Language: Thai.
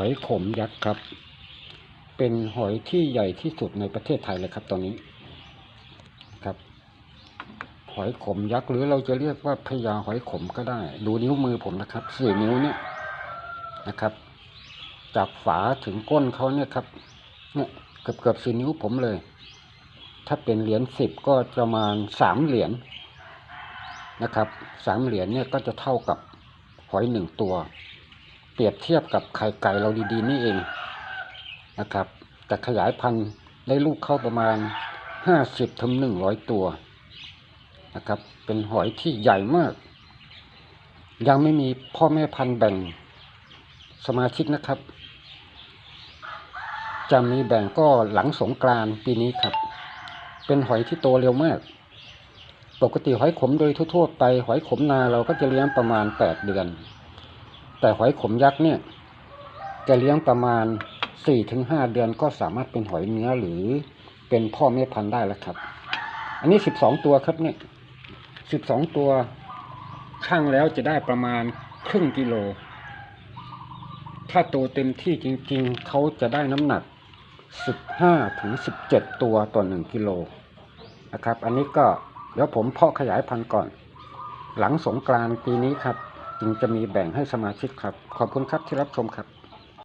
อยขมยักษ์ครับ เป็นหอยที่ใหญ่ที่สุดในประเทศไทยเลยครับตอนนี้ครับหอยขมยักษ์หรือเราจะเรียกว่าพญาหอยขมก็ได้ ดูนิ้วมือผมนะครับสี่นิ้วเนี่ยนะครับ จากฝาถึงก้นเขาเนี่ยครับเนี่ยเกือบเกือบสี่นิ้วผมเลย ถ้าเป็นเหรียญสิบก็ประมาณสามเหรียญนะครับสามเหรียญเนี่ยก็จะเท่ากับหอยหนึ่งตัว เปรียบเทียบกับไข่ไก่เราดีๆนี่เองนะครับแต่ขยายพันธุ์ได้ลูกเข้าประมาณห้าสิบถึงหนึ่งร้อยตัวนะครับ เป็นหอยที่ใหญ่มาก ยังไม่มีพ่อแม่พันธุ์แบ่งสมาชิกนะครับ จะมีแบ่งก็หลังสงกรานปีนี้ครับ เป็นหอยที่โตเร็วมาก ปกติหอยขมโดยทั่วๆไปหอยขมนาเราก็จะเลี้ยงประมาณแปดเดือน แต่หอยขมยักษ์เนี่ยจะเลี้ยงประมาณสี่ถึงห้าเดือนก็สามารถเป็นหอยเนื้อหรือเป็นพ่อแม่พันธุ์ได้แล้วครับ อันนี้สิบสองตัวครับเนี่ยสิบสองตัวช่างแล้วจะได้ประมาณครึ่งกิโล ถ้าโตเต็มที่จริงๆ เขาจะได้น้ำหนัก 15ถึง17 ตัวต่อ 1 กิโลนะครับ อันนี้ก็เดี๋ยวผมเพาะขยายพันธุ์ก่อน หลังสงกรานต์ปีนี้ครับ จึงจะมีแบ่งให้สมาชิกครับ ขอบคุณครับที่รับชมครับ